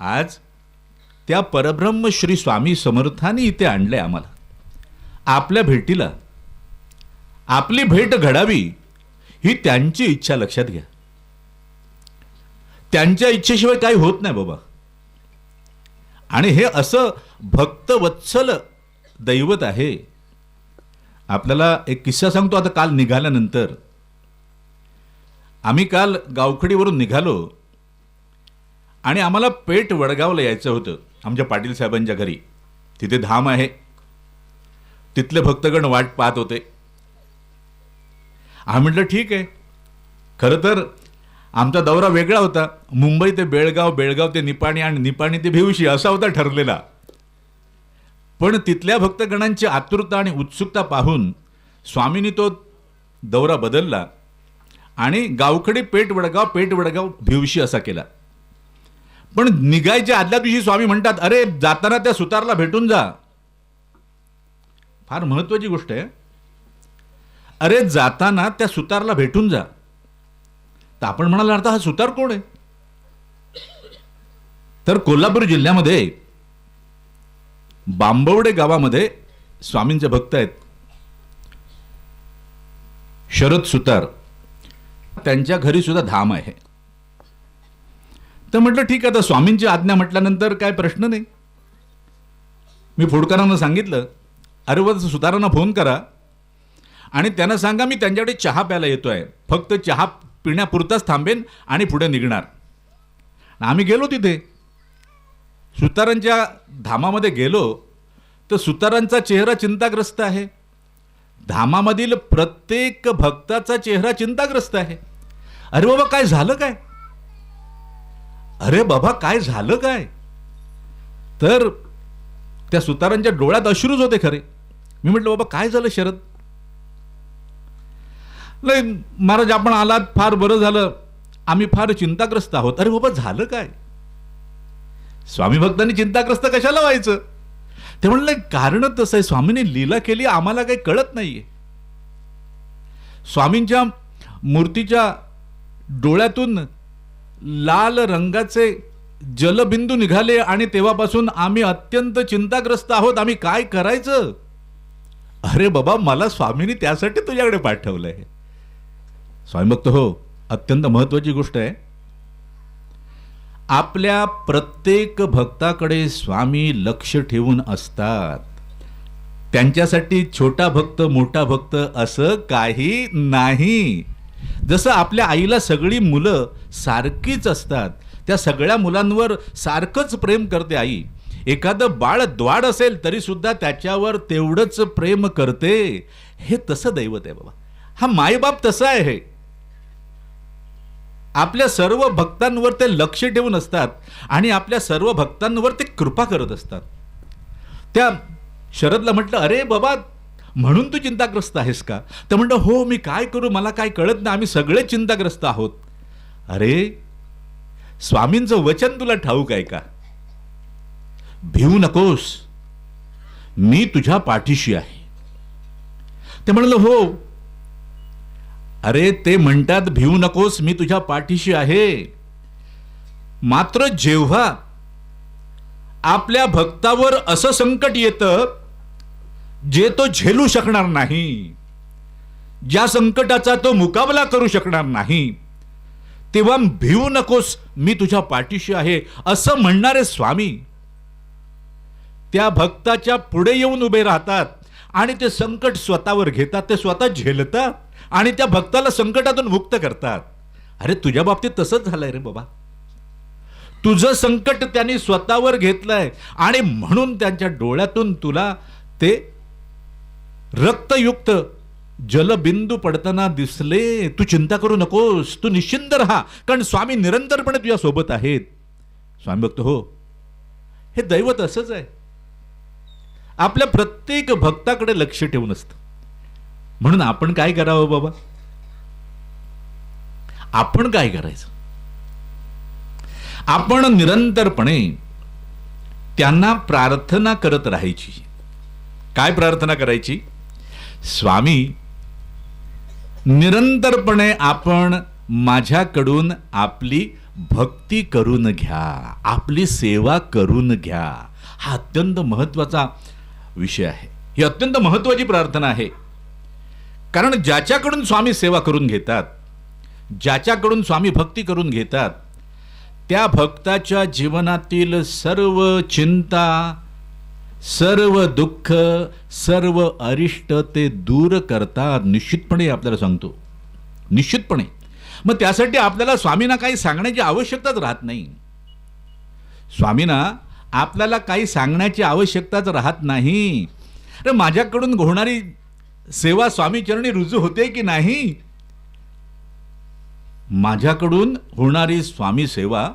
आज त्या परब्रह्म श्री स्वामी समर्थाने इथे आणलंय आम्हाला. आपल्या भेटीला आपली भेट घडावी ही त्यांची इच्छा लक्षात घ्या. त्यांच्या इच्छेशिवाय काही होत नाही बाबा. आणि हे असं भक्तवत्सल दैवत आहे. आपल्याला एक किस्सा सांगतो आता काल निघाल्यानंतर. आम्ही काल गावखडीवरून निघालो. आणि आम्हाला पेठ वडगावला यायचं होतं आमच्या पाटील साहेबांच्या घरी. तिथे धाम आहे. तिथले भक्तगण वाट पाहत होते. आम्ही म्हटलं ठीक आहे. खरं तर आमचा दौरा वेगळा होता. मुंबई ते बेळगाव बेळगाव ते निपाणी आणि निपाणी ते भिवशी असा होता ठरलेला. पण तिथल्या भक्तगणांची आतुरता आणि उत्सुकता पाहून स्वामींनी तो दौरा बदलला आणि गावखडी पेठ वडगाव पेठ वडगाव भिवशी असा केला. पण निघायच्या आदल्या दिवशी स्वामी म्हणतात अरे जाताना त्या सुतारला भेटून जा. फार महत्वाची गोष्ट आहे. अरे जाताना त्या सुतारला भेटून जा. तर आपण म्हणाला अर्थ हा सुतार कोण आहे? तर कोल्हापूर जिल्ह्यामध्ये बांबवडे गावामध्ये स्वामींचे भक्त आहेत. शरद सुतार. त्यांच्या घरी सुद्धा धाम आहे. तर म्हटलं ठीक आहे आता स्वामींची आज्ञा म्हटल्यानंतर काय प्रश्न नाही. मी फुडकरांना सांगितलं अरे व सुतारांना फोन करा आणि त्यांना सांगा मी त्यांच्याकडे चहा प्यायला येतो आहे फक्त चहा पिण्यापुरताच थांबेन आणि पुढे निघणार. आम्ही गेलो तिथे. सुतारांच्या धामामध्ये गेलो तर सुतारांचा चेहरा चिंताग्रस्त आहे. धामामधील प्रत्येक भक्ताचा चेहरा चिंताग्रस्त आहे. अरे बाबा काय झालं काय? अरे बाबा काय झालं काय? तर त्या सुतारांच्या डोळ्यात अश्रूच होते खरे. मी म्हटलं बाबा काय झालं शरद? नाही महाराज आपण आलात फार बरं झालं. आम्ही फार चिंताग्रस्त आहोत. अरे बाबा झालं काय? स्वामी भक्तांनी चिंताग्रस्त कशाला व्हायचं? ते म्हणलं कारण तसं आहे स्वामींनी लीला केली आम्हाला काही कळत नाहीये. स्वामींच्या मूर्तीच्या डोळ्यातून लाल रंगाचे जलबिंदू निघाले आणि तेव्हापासून आम्ही अत्यंत चिंताग्रस्त आहोत. आम्ही काय करायचं? अरे बाबा मला स्वामींनी त्यासाठी तुझ्याकडे पाठवलंय. स्वामी भक्त हो अत्यंत महत्वाची गोष्ट आहे. आपल्या प्रत्येक भक्ताकडे स्वामी लक्ष ठेवून असतात. त्यांच्यासाठी छोटा भक्त मोठा भक्त असं काही नाही. जसं आपल्या आईला सगळी मुलं सारखीच असतात त्या सगळ्या मुलांवर सारखंच प्रेम करते आई. एखादं बाळ द्वाड असेल तरीसुद्धा त्याच्यावर तेवढंच प्रेम करते. हे तसं दैवत आहे बाबा. हा मायबाप तसा आहे आपल्या सर्व भक्तांवर ते लक्ष ठेवून असतात आणि आपल्या सर्व भक्तांवर ते कृपा करत असतात. त्या शरदला म्हटलं अरे बाबा म्हणून तू चिंताग्रस्त आहेस का? तर म्हणलं हो मी काय करू? मला काय कळत नाही. आम्ही सगळे चिंताग्रस्त आहोत. अरे स्वामींचं वचन तुला ठाऊक आहे का? भिवू नकोस. मी तुझ्या पाठीशी आहे. ते म्हणलं हो. अरे ते म्हणतात भिवू नकोस. मी तुझ्या पाठीशी आहे. मात्र जेव्हा आपल्या भक्तावर असं संकट येतं जे तो झेलू शकणार नाही ज्या संकटाचा तो मुकाबला करू शकणार नाही तेव्हा भिवू नकोस मी तुझ्या पाठीशी आहे असं म्हणणारे स्वामी त्या भक्ताच्या पुढे येऊन उभे राहतात आणि ते संकट स्वतःवर घेतात ते स्वतः झेलतात आणि त्या भक्ताला संकटातून मुक्त करतात. अरे तुझ्या बाबतीत तसंच झालंय रे बाबा. तुझं संकट त्यांनी स्वतःवर घेतलंय आणि म्हणून त्यांच्या डोळ्यातून तुला ते रक्तयुक्त जलबिंदू पडताना दिसले. तू चिंता करू नकोस. तू निश्चिंत राहा. कारण स्वामी निरंतरपणे तुझ्या सोबत आहेत. स्वामी भक्त हो. हे दैवत असंच आहे. आपल्या प्रत्येक भक्ताकडे लक्ष ठेवून असतं. म्हणून आपण काय करावं बाबा? आपण काय करायचं? आपण निरंतरपणे त्यांना प्रार्थना करत राहायची. काय प्रार्थना करायची? स्वामी निरंतरपणे आपण माझ्याकडून आपली भक्ती करून घ्या आपली सेवा करून घ्या. हा अत्यंत महत्त्वाचा विषय आहे. ही अत्यंत महत्वाची प्रार्थना आहे. कारण ज्याच्याकडून स्वामी सेवा करून घेतात ज्याच्याकडून स्वामी भक्ती करून घेतात त्या भक्ताच्या जीवनातील सर्व चिंता सर्व दुःख सर्व अरिष्ट ते दूर करतात. निश्चितपणे आपल्याला सांगतो. निश्चितपणे. मग त्यासाठी आपल्याला स्वामींना काही सांगण्याची आवश्यकताच राहत नाही. स्वामींना आपल्याला काही सांगण्याची आवश्यकताच राहत नाही. अरे माझ्याकडून होणारी सेवा स्वामीचरणी रुजू होते की नाही? माझ्याकडून होणारी स्वामी सेवा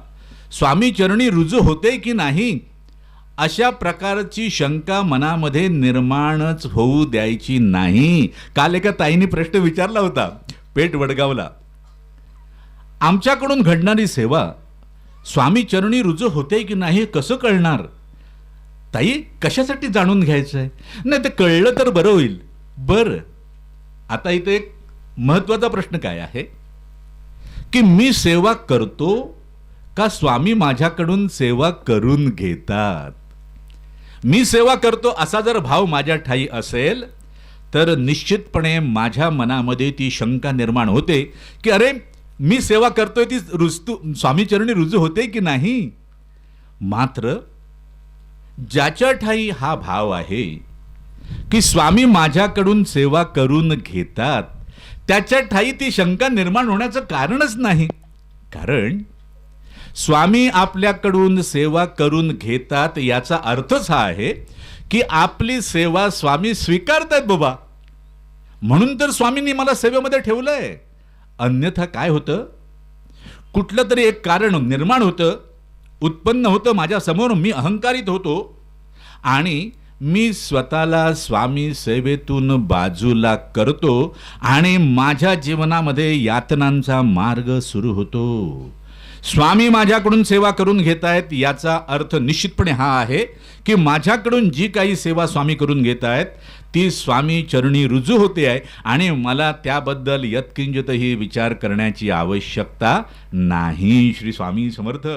स्वामीचरणी रुजू होते की नाही? अशा प्रकारची शंका मनामध्ये निर्माणच होऊ द्यायची नाही. काल एका ताईने प्रश्न विचारला होता पेट वडगावला. आमच्याकडून घडणारी सेवा स्वामी चरणी रुजू होते की नाही कसं कळणार? ताई कशासाठी जाणून घ्यायचं आहे नाही ते कळलं तर बरं होईल. बरं. आता इथे एक महत्त्वाचा प्रश्न काय आहे? की मी सेवा करतो का स्वामी माझ्याकडून सेवा करून घेतात? मी सेवा करतो असा जर भाव माझ्या ठाई असेल तर निश्चितपणे माझ्या मनामध्ये ती शंका निर्माण होते की अरे मी सेवा करतोय ती रुजतू स्वामीचरणी रुजू होते की नाही? मात्र ज्याच्या ठाई हा भाव आहे की स्वामी माझ्याकडून सेवा करून घेतात त्याच्या ठाई ती शंका निर्माण होण्याचं कारणच नाही. कारण स्वामी आपल्याकडून सेवा करून घेतात याचा अर्थच हा आहे की आपली सेवा स्वामी स्वीकारतायत बाबा. म्हणून तर स्वामींनी मला सेवेमध्ये ठेवलंय. अन्यथा काय होतं? कुठलं तरी एक कारण निर्माण होतं उत्पन्न होतं माझ्यासमोर मी अहंकारित होतो आणि मी स्वतःला स्वामी सेवेतून बाजूला करतो आणि माझ्या जीवनामध्ये यातनांचा मार्ग सुरू होतो. स्वामी माझ्याकडून सेवा करून घेत आहेत याचा अर्थ निश्चितपणे हा आहे की माझ्याकडून जी काही सेवा स्वामी करून घेत आहेत ती स्वामी चरणी रुजू होते आहे आणि मला त्याबद्दल यत्किंचितही विचार करण्याची आवश्यकता नाही. श्री स्वामी समर्थ.